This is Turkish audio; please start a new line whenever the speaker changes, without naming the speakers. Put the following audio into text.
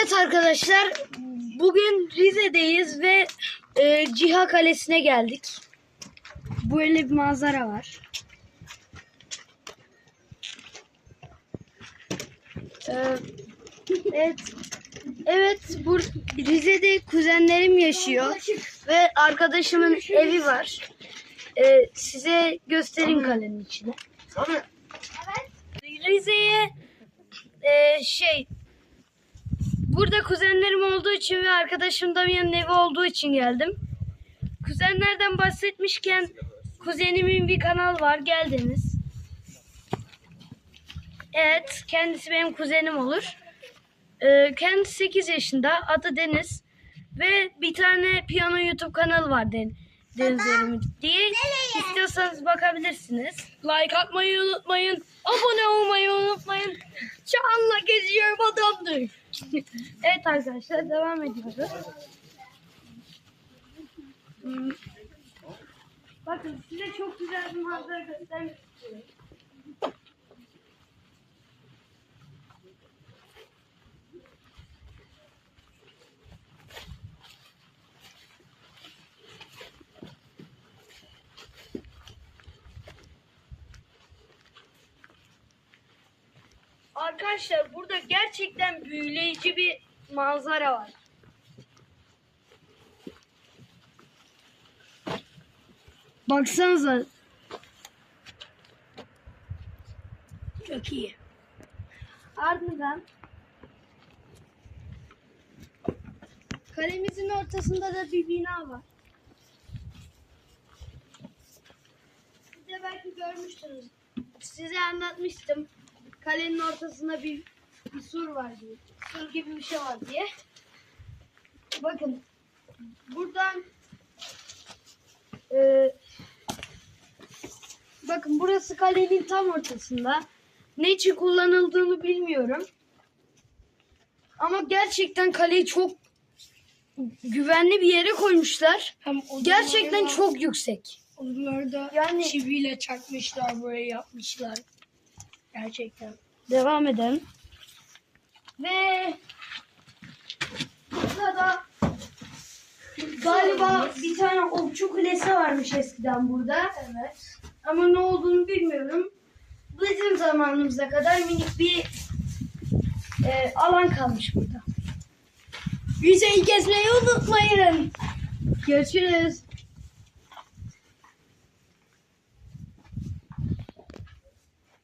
Evet arkadaşlar, bugün Rize'deyiz ve e, Ciha Kalesi'ne geldik. Böyle bir manzara var. Ee, evet, evet bu Rize'de kuzenlerim yaşıyor ve arkadaşımın evi var. Ee, size göstereyim kalenin içine. Rize'ye e, şey Burada kuzenlerim olduğu için ve arkadaşım Damian'ın evi olduğu için geldim. Kuzenlerden bahsetmişken kuzenimin bir kanal var. Geldiniz. Evet. Kendisi benim kuzenim olur. Ee, kendisi 8 yaşında. Adı Deniz. Ve bir tane piyano YouTube kanalı var Den Deniz Erimit diye. İstiyorsanız bakabilirsiniz. Like atmayı unutmayın. Abone olmayı unutmayın. Çağan'la geziyorum adamdır. evet arkadaşlar devam ediyoruz. Hmm. Bakın size çok güzel bir manzara göstermek istiyorum. Arkadaşlar burada gerçekten büyüleyici bir manzara var. Baksanıza. Çok iyi. Ardından kalemizin ortasında da bir bina var. Siz de belki görmüşsünüz. Size anlatmıştım. Kalenin ortasında bir, bir sur var diye. Sur gibi bir şey var diye. Bakın. Buradan e, bakın burası kalenin tam ortasında. Ne için kullanıldığını bilmiyorum. Ama gerçekten kaleyi çok güvenli bir yere koymuşlar.
Hem
Gerçekten çok yüksek.
Odaları da
Yani-
çiviyle çakmışlar buraya yapmışlar. Gerçekten.
Devam edelim. Ve burada da galiba bir tane okçu kulesi varmış eskiden burada. Evet. Ama ne olduğunu bilmiyorum. Bizim zamanımıza kadar minik bir e, alan kalmış burada.
Rize'yi gezmeyi unutmayın.
Görüşürüz.